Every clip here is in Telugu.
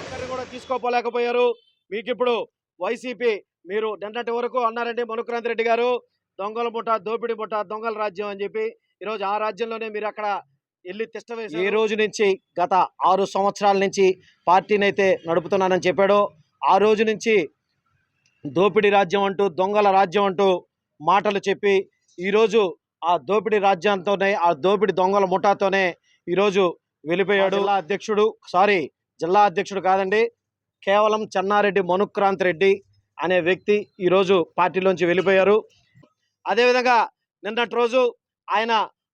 ఒక్కరిని కూడా తీసుకోపోలేకపోయారు. మీకు ఇప్పుడు వైసీపీ మీరు నిన్నటి వరకు అన్నారండి మనుక్రాంతి రెడ్డి గారు దొంగల ముఠ దోపిడి ముఠ దొంగల రాజ్యం అని చెప్పి. ఈరోజు ఆ రాజ్యంలోనే మీరు అక్కడ వెళ్ళి తిష్ట ఈ రోజు నుంచి గత ఆరు సంవత్సరాల నుంచి పార్టీని అయితే నడుపుతున్నానని చెప్పాడు. ఆ రోజు నుంచి దోపిడి రాజ్యం అంటూ దొంగల రాజ్యం అంటూ మాటలు చెప్పి ఈరోజు ఆ దోపిడి రాజ్యంతోనే ఆ దోపిడి దొంగల ముఠాతోనే ఈరోజు వెళ్ళిపోయాడు. జిల్లా అధ్యక్షుడు సారీ జిల్లా అధ్యక్షుడు కాదండి కేవలం చెన్నారెడ్డి మనుక్రాంత్ రెడ్డి అనే వ్యక్తి ఈరోజు పార్టీలోంచి వెళ్ళిపోయారు. అదేవిధంగా నిన్నటి రోజు ఆయన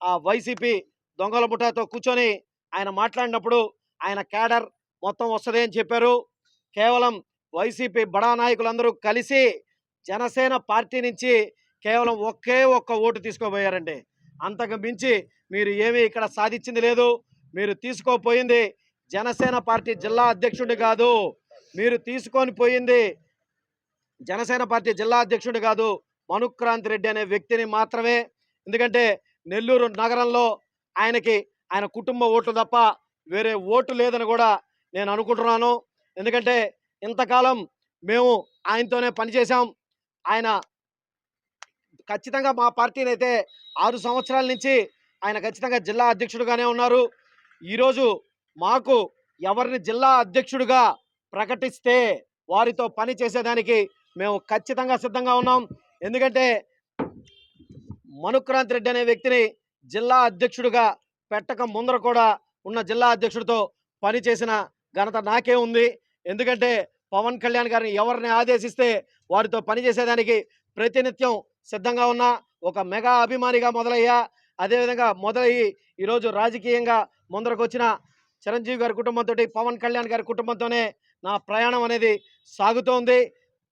ఆ వైసీపీ దొంగల ముఠాతో కూర్చొని ఆయన మాట్లాడినప్పుడు ఆయన క్యాడర్ మొత్తం వస్తుంది అని చెప్పారు. కేవలం వైసీపీ బడా నాయకులందరూ కలిసి జనసేన పార్టీ నుంచి కేవలం ఒకే ఒక్క ఓటు తీసుకోబోయారండి. అంతకు మించి మీరు ఏమీ ఇక్కడ సాధించింది లేదు. మీరు తీసుకోపోయింది జనసేన పార్టీ జిల్లా అధ్యక్షుడు కాదు. మీరు తీసుకొని పోయింది జనసేన పార్టీ జిల్లా అధ్యక్షుడు కాదు. మనుక్రాంతి రెడ్డి అనే వ్యక్తిని మాత్రమే. ఎందుకంటే నెల్లూరు నగరంలో ఆయనకి ఆయన కుటుంబ ఓట్లు తప్ప వేరే ఓటు లేదని కూడా నేను అనుకుంటున్నాను. ఎందుకంటే ఇంతకాలం మేము ఆయనతోనే పనిచేశాం. ఆయన ఖచ్చితంగా మా పార్టీని అయితే ఆరు సంవత్సరాల నుంచి ఆయన ఖచ్చితంగా జిల్లా అధ్యక్షుడుగానే ఉన్నారు. ఈరోజు మాకు ఎవరిని జిల్లా అధ్యక్షుడిగా ప్రకటిస్తే వారితో పని చేసేదానికి మేము ఖచ్చితంగా సిద్ధంగా ఉన్నాం. ఎందుకంటే మనుక్రాంతి రెడ్డి అనే వ్యక్తిని జిల్లా అధ్యక్షుడిగా పెట్టక ముందర కూడా ఉన్న జిల్లా అధ్యక్షుడితో పని చేసిన ఘనత నాకే ఉంది. ఎందుకంటే పవన్ కళ్యాణ్ గారిని ఎవరిని ఆదేశిస్తే వారితో పనిచేసేదానికి ప్రతినిత్యం సిద్ధంగా ఉన్న ఒక మెగా అభిమానిగా మొదలయ్యా. అదేవిధంగా మొదలయ్యి ఈరోజు రాజకీయంగా ముందరకు వచ్చిన చిరంజీవి గారి కుటుంబంతో పవన్ కళ్యాణ్ గారి కుటుంబంతోనే నా ప్రయాణం అనేది సాగుతోంది.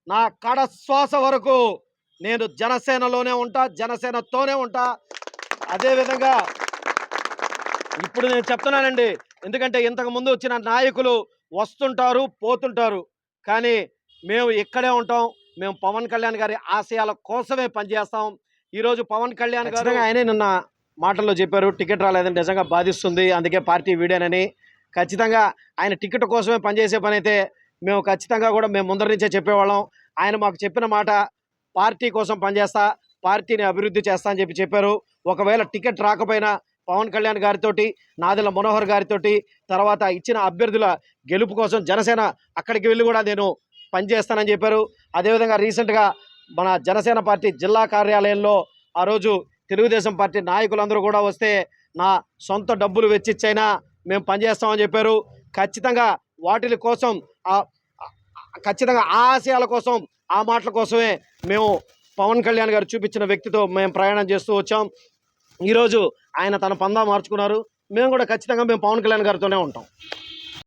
నా కడ శ్వాస వరకు నేను జనసేనలోనే ఉంటా జనసేనతోనే ఉంటా. అదేవిధంగా ఇప్పుడు నేను చెప్తున్నానండి ఎందుకంటే ఇంతకు ముందు వచ్చిన నాయకులు వస్తుంటారు పోతుంటారు. కానీ మేము ఇక్కడే ఉంటాం. మేము పవన్ కళ్యాణ్ గారి ఆశయాల కోసమే పనిచేస్తాం. ఈరోజు పవన్ కళ్యాణ్ గారు ఆయనే నిన్న మాటల్లో చెప్పారు టికెట్ రాలేదని నిజంగా బాధిస్తుంది అందుకే పార్టీ వీడానని. ఖచ్చితంగా ఆయన టికెట్ కోసమే పనిచేసే పని అయితే మేము ఖచ్చితంగా కూడా మేము ముందర నుంచే చెప్పేవాళ్ళం. ఆయన మాకు చెప్పిన మాట పార్టీ కోసం పనిచేస్తా పార్టీని అభివృద్ధి చేస్తా అని చెప్పి చెప్పారు. ఒకవేళ టికెట్ రాకపోయినా పవన్ కళ్యాణ్ గారితోటి నాదెల మనోహర్ గారితోటి తర్వాత ఇచ్చిన అభ్యర్థుల గెలుపు కోసం జనసేన అక్కడికి వెళ్ళి కూడా నేను పనిచేస్తానని చెప్పారు. అదేవిధంగా రీసెంట్గా మన జనసేన పార్టీ జిల్లా కార్యాలయంలో ఆ రోజు తెలుగుదేశం పార్టీ నాయకులందరూ కూడా వస్తే నా సొంత డబ్బులు వెచ్చిచ్చైనా మేము పనిచేస్తామని చెప్పారు. ఖచ్చితంగా వాటిల కోసం ఖచ్చితంగా ఆ ఆశయాల కోసం ఆ మాటల కోసమే మేము పవన్ కళ్యాణ్ గారు చూపించిన వ్యక్తితో మేము ప్రయాణం చేస్తూ వచ్చాం. ఈరోజు ఆయన తన పందా మార్చుకున్నారు. మేము కూడా ఖచ్చితంగా మేము పవన్ కళ్యాణ్ గారితోనే ఉంటాం.